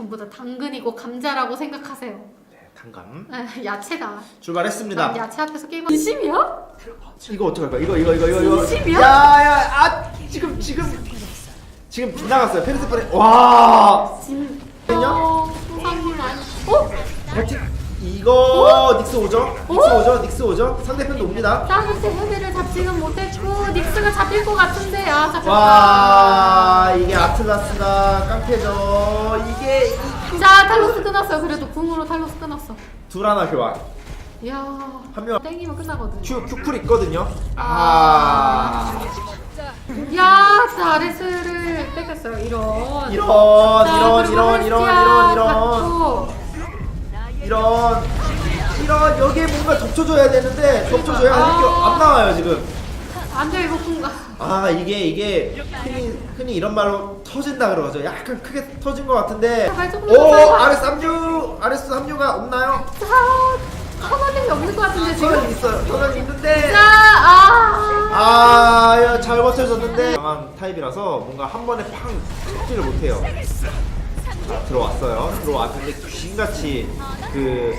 전부 다 당근이고 감자라고 생각하세요. 네, 단감 에, 야채다. 출발했습니다. 난 야채 앞에서 게임. 진심이야? 이거 어떡할 거야? 이거 이거 이거 이거 이거. 진심이야? 야야 아 지금 지금 지금 빗나갔어요. 페르세폰에 와. 진. 어, 소상님 아니. 어? 버티 이거 닉스 오죠? 닉스 어? 오죠? 닉스 오죠? 상대편도 옵니다. 따뜻해 헤비를 잡지는 못했고 닉스가 잡힐 것 같은데 아 잡혔다. 와 이게 아틀라스가 깡패죠. 이게 자 탈로스 끊었어요. 그래도 궁으로 탈로스 끊었어. 둘 하나 교환. 이야. 한 명. 땡기면 끝나거든. 큐 큐쿨 있거든요. 아 야, 자레스를 뺏겼어요. 이런. 이런 자, 이런 그리고 이런 이런 헬스티아 이런 이런. 이런 이런 여기에 뭔가 덮쳐줘야 되는데 덮쳐줘야 하는 게 안 나와요 지금. 안 돼, 이거 궁. 아 이게 이게 흔히 흔히 이런 말로 터진다 그러죠. 약간 크게 터진 것 같은데. 발톱으로 오 터져요. RS 3주 RS 3주가 없나요? 자, 하나밖에 없는 것 같은데, 지금. 터널 있어요. 터널 있는데. 자, 아. 아, 야, 잘 버텨줬는데 강한 타입이라서 뭔가 한 번에 팡 섞지를 못해요. 자, 들어왔어요. 들어왔는데 귀신같이 그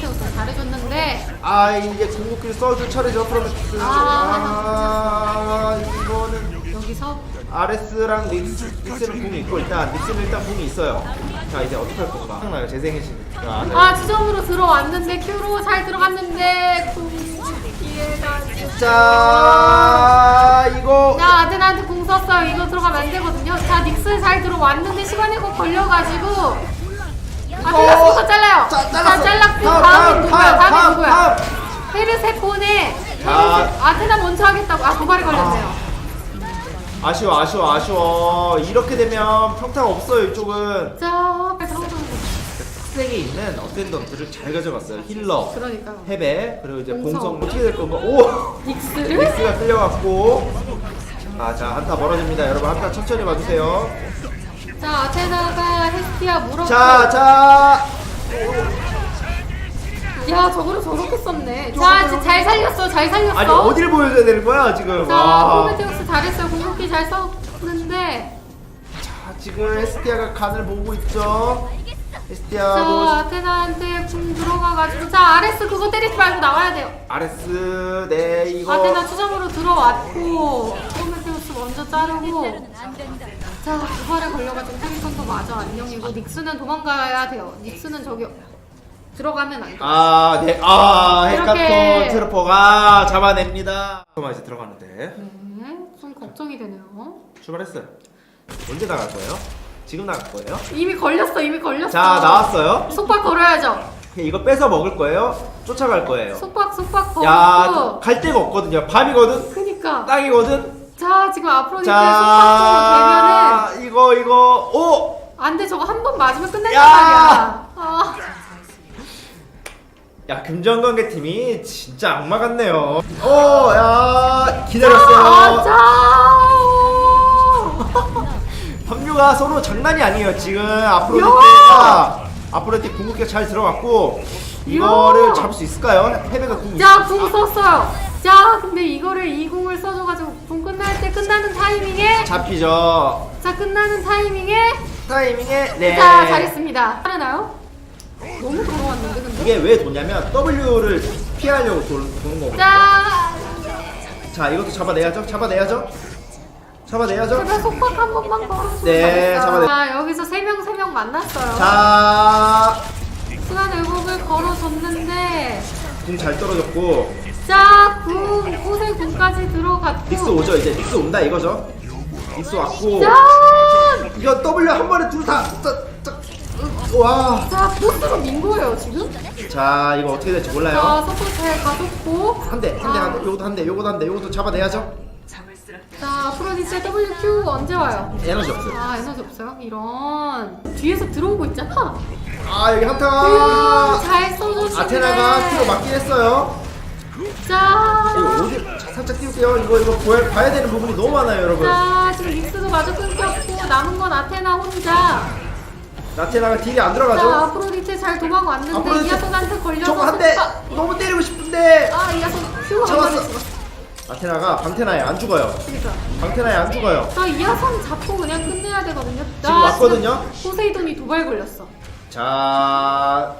태웠어. 잘해줬는데. 아 이제 궁극기를 써줄 차례죠 프로메티스. 아, 이거는 여기서. 아레스랑 닉스, 닉스는 궁이 있고 일단 닉스는 일단 궁이 있어요. 자 이제 어떻게 할 건가? 생각나요 재생해지니까. 아, 지점으로 들어왔는데, 큐로 잘 들어갔는데, 궁. 자 이거 자, 아테나한테 궁 썼어요. 이거 들어가면 안 되거든요. 자, 닉스 잘 들어왔는데, 시간이 꼭 걸려가지고. 아테나 순서 잘라요. 자, 잘랐어. 잘랐고, 다음, 누구야? 다음, 다음이 다음, 누구야? 다음. 페르세 폰에 자. 페르세- 아테나 먼저 하겠다고 아 도발이 걸렸네요. 아쉬워 아쉬워 아쉬워 이렇게 되면 평타가 없어요 이쪽은 자 빨리 들어가 자. 흑색에 있는 어텐던트를 잘 가져갔어요 힐러 그러니까요. 헤베 그리고 이제 공성. 공성 어떻게 될 건가 오 닉스를 믹스가 끌려갔고 아 자 한타 벌어집니다 여러분 한타 천천히 봐주세요 자 아테나가 헤스티아 물었고 자자 야 저거를 저렇게 썼네. 자 지금 잘 살렸어 잘 살렸어. 아니 어디를 보여줘야 되는 거야 지금 자 와. 프로메테우스 잘했어요. 공격기 잘 썼는데 자 지금 에스티아가 간을 보고 있죠 자 에스티아도 아테나한테 궁 들어가가지고 자 아레스 그거 때리지 말고 나와야 돼요. 아레스 네 이거 아테나 추점으로 들어왔고 프로메테우스 먼저 자르고 자 두발에 걸려가지고 테리컨도 마저 안녕이고 닉스는 도망가야 돼요 닉스는 저기 들어가면 안 돼. 아, 네. 아, 이렇게. 헬카톤 트루퍼가 잡아냅니다. 그만 이제 들어가는데. 네, 좀 걱정이 되네요. 출발했어요. 언제 나갈 거예요? 지금 나갈 거예요? 이미 걸렸어, 이미 걸렸어. 자, 나왔어요. 속박 걸어야죠. 이거 뺏어 먹을 거예요? 쫓아갈 거예요? 속박, 속박 야, 걸고. 갈 데가 없거든요. 밤이거든? 그니까. 땅이거든? 자, 지금 앞으로 이제 속박 자, 이거, 이거, 오! 쪽으로 되면은 안 돼, 저거 한 번 맞으면 끝낸단 야! 말이야. 아, 야, 금전관계 팀이 진짜 악마 같네요. 오, 야, 아, 기다렸어요. 자. 합류가 서로 장난이 아니에요. 지금 앞으로 때 궁극기가 잘 들어갔고 이거를 잡을 수 있을까요? 헤베가 궁. 자, 궁 썼어요. 자, 근데 이거를 이 궁을 써줘가지고 궁 끝날 때 끝나는 타이밍에 잡히죠. 자, 끝나는 타이밍에 타이밍에 네. 자, 잘했습니다. 하나요? 너무 걸어왔는데, 근데? 이게 왜 도냐면 W를 피하려고 도, 도는 거거든요. 자, 자, 이것도 잡아내야죠. 잡아내야죠. 잡아내야죠. 제발 속박 한 번만 걸어주면 네. 잡아내- 자, 여기서 세 명 세 명 만났어요. 자, 순환 의복을 걸어줬는데, 궁잘 떨어졌고 자, 궁, 곳에 궁까지 들어갔고. 닉스 오죠. 이제 닉스 온다 이거죠. 닉스 왔고 자, 이거 W 한 번에 둘다 으, 와. 자, 보스로 민 거예요, 지금? 자, 이거 어떻게 될지 몰라요. 자, 서포트 잘 가졌고. 한 대, 한 대, 한 대, 요것도 한 대, 요것도 한 대, 요것도 잡아내야죠. 자, 프로디스 WQ 언제 와요? 에너지 없어요. 아, 에너지 없어요? 이런. 뒤에서 들어오고 있잖아. 아, 여기 이야, 한타가 잘 써줬는데. 아테나가 뒤로 맞긴 했어요. 자, 이거 어디 자, 살짝 띄울게요. 이거 이거 보야, 봐야 되는 부분이 너무 많아요, 여러분. 자, 지금 닉스도 마저 끊겼고 남은 건 아테나 혼자. 아테나가 딜이 안 자, 들어가죠. 아프로디테 잘 도망 왔는데 아프로디테 이아손한테 걸려서 저거 한 대 속박- 너무 때리고 싶은데 아, 이아손 큐 잡았어. 아테나가 방테나에 안 죽어요. 그러니까. 방테나에 안 죽어요. 자 이하선 잡고 그냥 끝내야 되거든요. 지금 나 왔거든요? 지금 포세이돈이 도발 걸렸어. 자,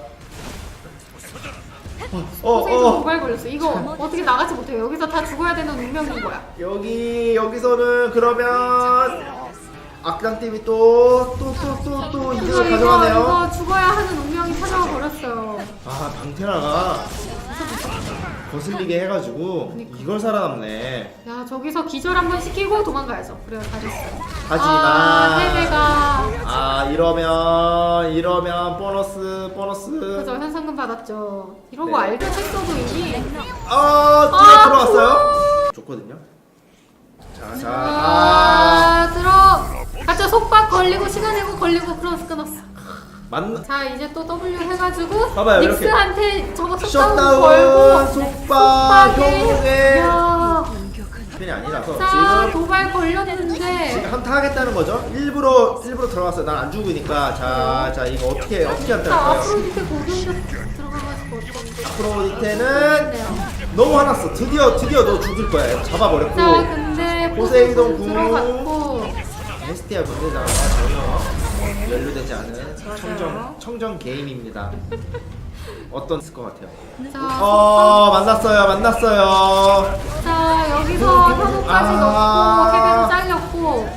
어, 포세이돈 어, 도발 걸렸어. 이거 어떻게 나가지 못해요. 여기서 다 죽어야 되는 운명인 거야. 여기 여기서는 그러면 악당 팀이 또또또또또 이거 이득을 이거 가져가네요. 이거 죽어야 하는 운명이 찾아와 버렸어요. 아 방테나가 거슬리게 해가지고 그니까. 이걸 살아남네. 야 저기서 기절 한번 시키고 도망가야죠. 그래요 잘했어요. 하지만 아, 해외가 아 이러면 이러면 보너스 보너스. 그죠 현상금 받았죠. 이런 네. 거 알고 했어도 이미 아 뒤에 아, 들어왔어요. 좋거든요. 자, 자, 아, 아 들어. 가짜 속박 걸리고 시간 내고 걸리고 크로스 끊었어. 맞나? 자 이제 또 W 해가지고 봐봐요, 이렇게. 닉스한테 저거 셧다운, 셧다운 걸고 속박. 야. 편이 아니라서 자 지금 도발 걸렸는데 지금 한타 하겠다는 거죠. 일부러 일부러 들어갔어요. 난 안 죽으니까. 자, 자 이거 어떻게 어떻게 자 한다는 앞으로 거예요? 밑에 고정도 들어가가지고 어떤데 프로디테는 네요. 너무 화났어. 드디어 드디어 너 죽을 거야. 잡아버렸고. 자 근데 포세이돈 궁. 들어갔고 헤스티아 군대장과 전혀 연루되지 않은. 청정 청정 게임입니다. 어떤 쓸것 같아요? 자, 어 만났어요, 만났어요. 자 여기서 현우까지 아. 넣고 헤베도 잘렸고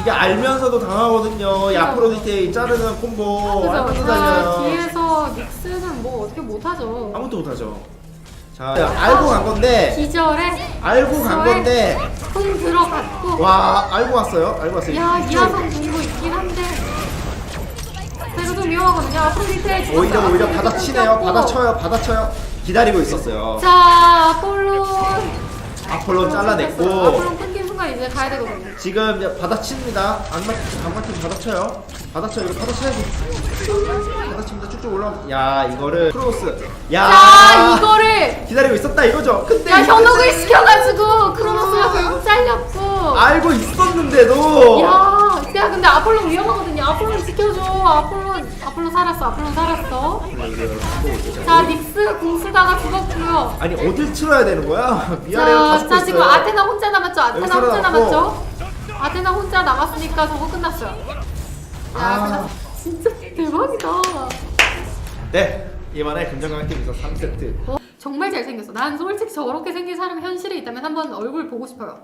이게 알면서도 당하거든요. 이 그죠. 아프로디테 자르는 콤보 알면서 자 달려요. 뒤에서 닉스는 뭐 어떻게 못하죠 아무것도 못하죠. 자 알고 간 건데 기절에 알고 간 건데 쿵 들어갔고 와 알고 왔어요. 알고 왔어요. 야. 이하성 공도 있긴 한데 그래도 좀 위험하거든요 앞으로 밑에 오히려 오히려 받아치네요. 받아쳐요. 받아쳐요. 기다리고 있었어요. 자 아폴로 아폴로 잘라냈고 아폴로 끊긴 순간 이제 가야 되거든요 지금 이제 맞, 안 맞히면 받아쳐요. 받아쳐요. 이거 받아쳐야지. 받아칩니다. 쭉쭉 올라가. 야, 이거를 크로스. 야, 자 이거를 기다리고 있었다 이거죠. 근데 야 이거 현혹을 시켜가지고 크로노스가 잘렸고 알고 있었는데도. 야, 야 근데 아폴로 위험하거든요. 아폴로 지켜줘. 아폴로 아폴로 살았어. 아폴로 살았어. 자 닉스 궁 쓰다가 죽었고요. 아니 어딜 틀어야 되는 거야? 다 자, 죽고 자 지금 있어요. 아테나 혼자 남았죠. 아테나 여기 혼자 살아남고. 남았죠. 아테나 혼자 남았으니까 저거 끝났어요. 야, 아. 진짜 대박이다. 네, 이번에 금전강팀에서 3세트. 어, 정말 잘생겼어. 난 솔직히 저렇게 생긴 사람이 현실에 있다면 한번 얼굴 보고 싶어요.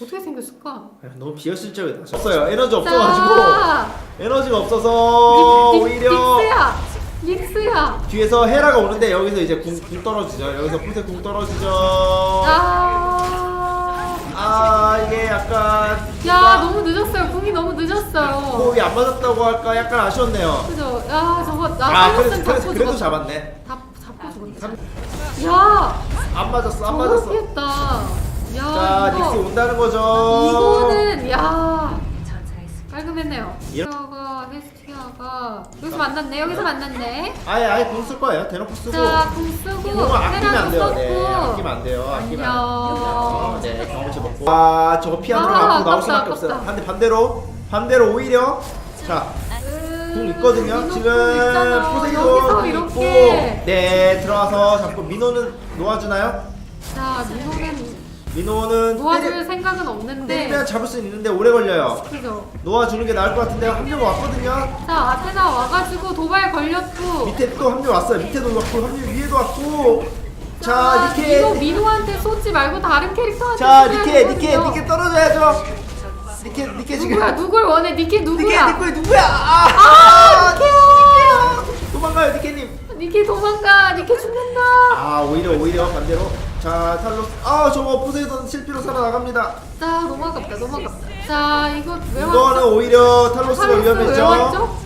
어떻게 생겼을까? 너무 비현실적이다. 없어요. 에너지 없어가지고 자, 에너지가 없어서 오히려 닉스야. 닉스야. 뒤에서 헤라가 오는데 여기서 이제 궁, 궁 떨어지죠. 여기서 푸세 궁 떨어지죠. 아. 아 이게 약간 야 너무 늦었어요. 궁이 너무 늦었어요. 호흡이 안 맞았다고 할까 약간 아쉬웠네요. 그죠? 야 저거 나아 살렸으면 그래도, 그래도, 잡고 그래도. 잡았네. 잡 잡고 죽었네. 야안 맞았어, 안 맞았어. 저렇게 했다. 야 자 이거 닉스 온다는 거죠. 이거는 야 깔끔했네요. 이렇- 헤스티아가 헤스티아가 여기서 만났네. 여기서 만났네. 아예 아예 궁쓸 거예요. 대놓고 쓰고. 자, 궁 쓰고 궁은 아끼면 안 돼요. 네. 아끼면 안 돼요. 아끼면. 안 돼요. 네, 경험치 먹고. 아 저거 피안 아, 들어가고 나올 아깝다, 수밖에 없어요. 반대 반대로 반대로 오히려 자. 궁 있거든요. 지금. 여기서 궁 있고 이렇게. 네 들어와서 자꾸 민호는 놓아주나요? 자 민호는 민호는 놓아줄 생각은 없는데. 때리면 잡을 수 있는데 오래 걸려요. 그죠? 놓아주는 게 나을 것 같은데요. 한명 왔거든요. 자 아테나 와가지고 도발 걸렸고. 밑에 또 한 명 왔어요. 밑에도 왔고 한 명 위에도 왔고. 자 니케 민호 민호한테 쏟지 말고 다른 캐릭터한테. 자 니케 니케 되거든요. 니케 떨어져야죠. 니케 니케 지금 누구야 누굴 원해 니케 니케 누구야? 니케 누구야? 아, 아, 니케야! 니케요. 도망가요 니케님. 니케 도망가 니케 죽는다. 아 오히려 오히려 반대로. 자 탈로스. 아 저거 포세이돈 실패로 살아나갑니다. 자 너무 아깝다 너무 아깝다. 자 이거 왜 이거는 왔죠? 오히려 탈로스가 탈로스 왜 위험했죠. 왔죠?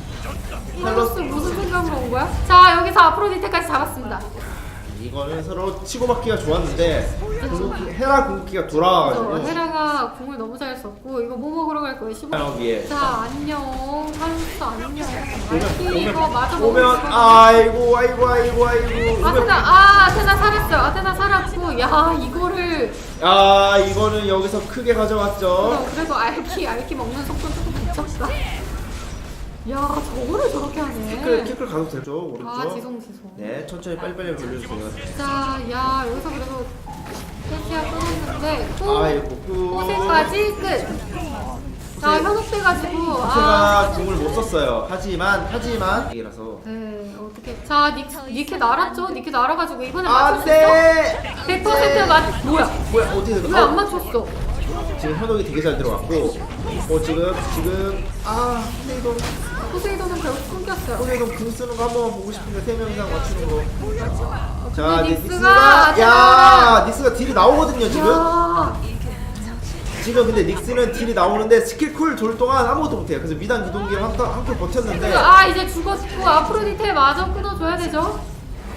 탈로스 무슨 생각으로 온 거야? 자 여기서 아프로디테까지 잡았습니다. 이거는 서로 치고받기가 좋았는데 궁극기, 헤라 궁극기가 돌아와가지고 헤라가 궁을 너무 잘 썼고 이거 뭐 먹으러 갈 거예요? 15. 아, 위에 자 안녕 탈로스 안녕. 알키 이거 맞아 먹을 오면 수 아이고 아이고 아이고 아이고 아테나 아 아테나 살았어요. 아테나 살았고 야 이거를 아 이거는 여기서 크게 가져왔죠 어, 그래도 알키 알키 먹는 속도 조금 미쳤다. 야 저거를 저렇게 하네. 키클 키클 가도 되죠 오른쪽. 아 지송 지송. 네 천천히 빨리빨리 돌려주세요. 자, 야 여기서 그래도 세티아 끊었는데 또 아이고 그. 호세까지 끝. 자 현혹돼가지고 아. 제가 궁을 못 썼어요. 하지만 하지만 이라서 네 어떻게? 자 니, 니케 날았죠? 니케 날아가지고 이번에 있어? 안돼. 100% 맞. 뭐야? 뭐야 어떻게 된 왜? 안 맞췄어? 지금 현혹이 되게 잘 들어왔고 어 지금 지금 아 포세이돈 포세이돈은 결국 끊겼어요. 포세이돈 궁 쓰는 거 한 번만 보고 싶은데 세 명 이상 맞추는 거. 자 근데 닉- 닉스가 닉스가 야 닉스가 딜이 나오거든요 지금. 야, 지금 근데 닉스는 딜이 나오는데 스킬 쿨 돌 동안 아무것도 못해요. 그래서 미단 기동기를 한한킬 버텼는데 아 이제 죽었고 아프로디테 마저 끊어줘야 되죠.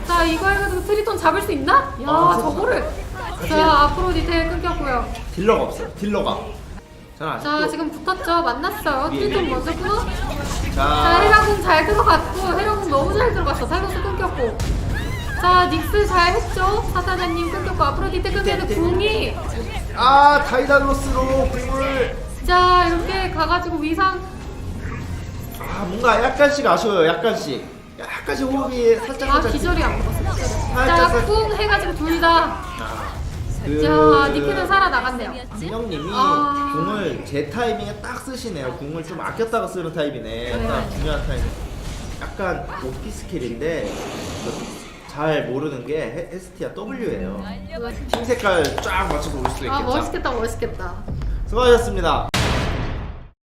자 이거 해가지고 트리톤 잡을 수 있나? 야 아, 저거를. 자 아프로디테 끊겼고요. 딜러가 없어요. 딜러가. 잘자 아시죠? 지금 붙었죠. 만났어요. 예, 예. 먼저 끊어. 자 자 헤라궁 잘 들어갔고 헤라궁 너무 잘 들어갔어. 살로스 끊겼고. 자 닉스 잘 했죠. 사사자님 끊겼고 아프로디테 끊기는 네, 네. 궁이. 아 다이달로스로 궁을 자 이렇게 가가지고 위상. 아 뭔가 약간씩 아쉬워요. 약간씩. 약간씩 호흡이 살짝 아 살짝. 기절이 안 먹었어. 기절이. 살짝, 자 살짝. 궁 해가지고 둘 다. 그 자 니케는 살아나갔네요. 진영님이 아. 궁을 제 타이밍에 딱 쓰시네요. 궁을 좀 아꼈다가 쓰는 타입이네. 약간 네. 중요한 타이밍. 약간 오피 스킬인데 잘 모르는 게 헤- 헤스티아 W예요. 팀 색깔 쫙 맞춰서 올 수도 아 있겠죠. 멋있겠다 멋있겠다. 수고하셨습니다.